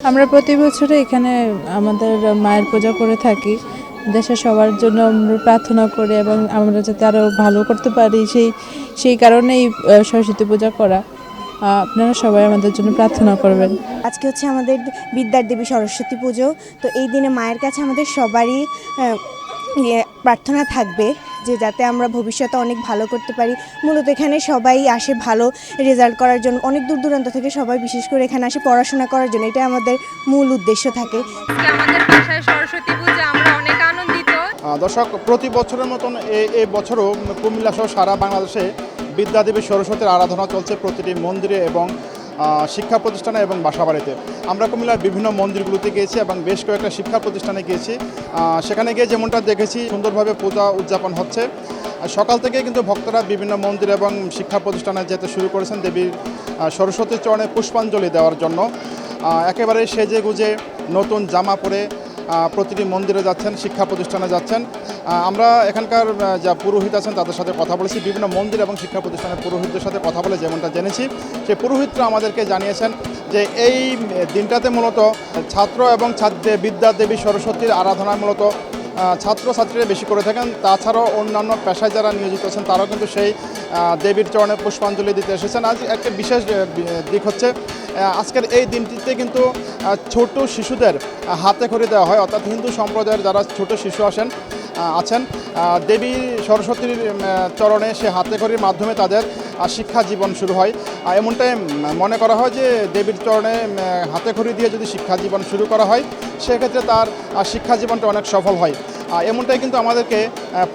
আমরা প্রতি বছরে এখানে আমাদের মায়ের পূজা করে থাকি। দেশের সবার জন্য আমরা প্রার্থনা করি এবং আমরা যাতে আরও ভালো করতে পারি সেই সেই কারণেই সরস্বতী পূজা করা। আপনারা সবাই আমাদের জন্য প্রার্থনা করবেন। আজকে হচ্ছে আমাদের বিদ্যার দেবী সরস্বতী পুজো। তো এই দিনে মায়ের কাছে আমাদের সবারই ইয়ে প্রার্থনা থাকবে। যে যাতে আমরা ভবিষ্যতে অনেক ভালো করতে পারি। মূলত এখানে সবাই আসে ভালো রেজাল্ট করার জন্য। অনেক দূর দূরান্ত থেকে সবাই বিশেষ করে এখানে আসে পড়াশোনা করার জন্য। এটা আমাদের মূল উদ্দেশ্য থাকে। আমাদের বাসায় সরস্বতী পূজা আমরা অনেক আনন্দিত। দর্শক প্রতি বছরের মতন এই এই বছরও কুমিল্লা সহ সারা বাংলাদেশে বিদ্যাদেবী সরস্বতীর আরাধনা চলছে প্রতিটি মন্দিরে এবং শিক্ষা প্রতিষ্ঠানে এবং বাসাবাড়িতে। আমরা কুমিল্লার বিভিন্ন মন্দিরগুলোতে গিয়েছি এবং বেশ কয়েকটা শিক্ষা প্রতিষ্ঠানে গিয়েছি। সেখানে গিয়ে যেমনটা দেখেছি, সুন্দরভাবে পূজা উদযাপন হচ্ছে। সকাল থেকে কিন্তু ভক্তরা বিভিন্ন মন্দির এবং শিক্ষা প্রতিষ্ঠানে যেতে শুরু করেছেন দেবীর সরস্বতী চরণে পুষ্পাঞ্জলি দেওয়ার জন্য। একেবারে সেজে গুজে নতুন জামা পরে প্রতিটি মন্দিরে যাচ্ছেন, শিক্ষা প্রতিষ্ঠানে যাচ্ছেন। আমরা এখানকার যা পুরোহিত আছেন তাদের সাথে কথা বলেছি। বিভিন্ন মন্দির এবং শিক্ষা প্রতিষ্ঠানের পুরোহিতদের সাথে কথা বলে যেমনটা জেনেছি। সে পুরোহিতরা আমাদেরকে জানিয়েছেন যে এই দিনটাতে মূলত ছাত্র এবং ছাত্র বিদ্যা দেবী সরস্বতীর আরাধনা মূলত ছাত্রছাত্রীরা বেশি করে থাকেন। তাছাড়াও অন্যান্য পেশায় যারা নিয়োজিত আছেন, তারাও কিন্তু সেই দেবীর চরণে পুষ্পাঞ্জলি দিতে এসেছেন। আজ একটা বিশেষ দিক হচ্ছে আজকের এই দিনটিতে কিন্তু ছোট শিশুদের হাতে খড়ি দেওয়া হয়। অর্থাৎ হিন্দু সম্প্রদায়ের যারা ছোট শিশু আসেন আছেন দেবী সরস্বতীর চরণে সে হাতে খড়ির মাধ্যমে তাদের শিক্ষা জীবন শুরু হয়। এমনটাই মনে করা হয় যে, দেবীর চরণে হাতে খড়ি দিয়ে যদি শিক্ষা জীবন শুরু করা হয়, সেক্ষেত্রে তার শিক্ষা জীবনটা অনেক সফল হয়। এমনটাই কিন্তু আমাদেরকে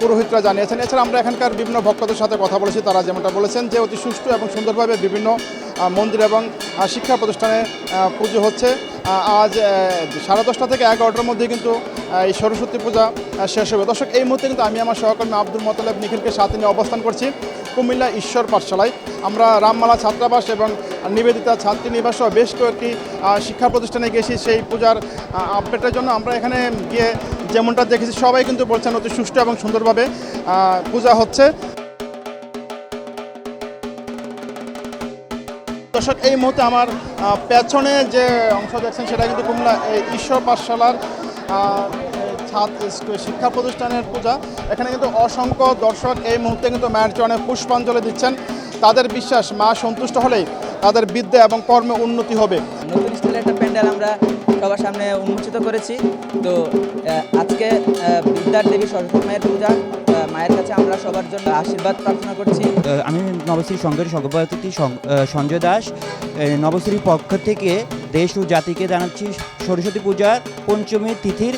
পুরোহিতরা জানিয়েছেন। এছাড়া আমরা এখানকার বিভিন্ন ভক্তদের সাথে কথা বলেছি। তারা যেমনটা বলেছেন যে, অতি সুষ্ঠু এবং সুন্দরভাবে বিভিন্ন মন্দির এবং শিক্ষা প্রতিষ্ঠানে পুজো হচ্ছে। আজ সাড়ে দশটা থেকে এগারোটার মধ্যে কিন্তু এই সরস্বতী পূজা শেষ হবে। দর্শক, এই মুহূর্তে কিন্তু আমি আমার সহকর্মী আব্দুল মোতালেব নিখিলকে সাথে নিয়ে অবস্থান করছি কুমিল্লা ঈশ্বর পাঠশালায়। আমরা রামমালা ছাত্রাবাস এবং নিবেদিতা ছাত্রী নিবাস সহ বেশ কয়েকটি শিক্ষা প্রতিষ্ঠানে গেছি সেই পূজার আপডেটের জন্য। আমরা এখানে গিয়ে যেমনটা দেখেছি, সবাই কিন্তু বলছেন অতি সুষ্ঠু এবং সুন্দরভাবে পূজা হচ্ছে। দর্শক, এই মুহূর্তে আমার পেছনে যে অংশ দেখছেন সেটা কিন্তু কুমিল্লা, এই ঈশ্বর পাঠশালার ছাত্র শিক্ষা প্রতিষ্ঠানের পূজা। এখানে কিন্তু অসংখ্য দর্শক এই মুহূর্তে কিন্তু মায়ের চরণে পুষ্পাঞ্জলি দিচ্ছেন। তাদের বিশ্বাস, মা সন্তুষ্ট হলেই তাদের বিদ্যা এবং কর্মে উন্নতি হবে। নতুন স্টাইলের একটা প্যান্ডেল আমরা সবার সামনে উন্মোচিত করেছি। তো আজকে বিদ্যার দেবী সরস্বতী মায়ের পূজা মায়ের কাছে আমরা সবার জন্য আশীর্বাদ প্রার্থনা করছি। আমি নবশ্রী সংঘের সভাপতি সঞ্জয় দাস। নবশ্রীর পক্ষ থেকে দেশ ও জাতিকে জানাচ্ছি সরস্বতী পূজার পঞ্চমী তিথির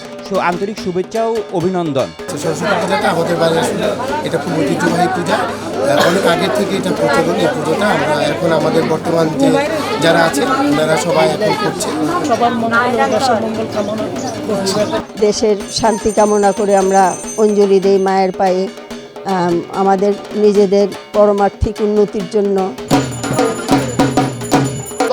আন্তরিক শুভেচ্ছা ও অভিনন্দন। সরস্বতী পূজাটা আমাদের বাড়ি আসলে এটা খুব ঐতিহ্যবাহী পূজা। অনেক আগের থেকে এটা প্রচলন এই পুজোটা। আমরা এখন আমাদের বর্তমান যে যারা আছে ওনারা সবাই এখন করছে দেশের শান্তি কামনা করে আমরা অঞ্জলি দেই মায়ের পায়ে। আমাদের নিজেদের পরমার্থিক উন্নতির জন্য।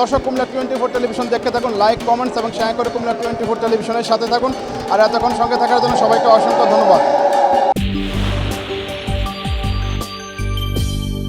দর্শক কুমিল্লা টোয়েন্টি ফোর টেলিভিশন দেখতে থাকুন লাইক কমেন্টস এবং শেয়ার করে কুমিল্লা টোয়েন্টি ফোর টেলিভিশনের সাথে থাকুন। আর এতক্ষণ সঙ্গে থাকার জন্য সবাইকে অসংখ্য ধন্যবাদ।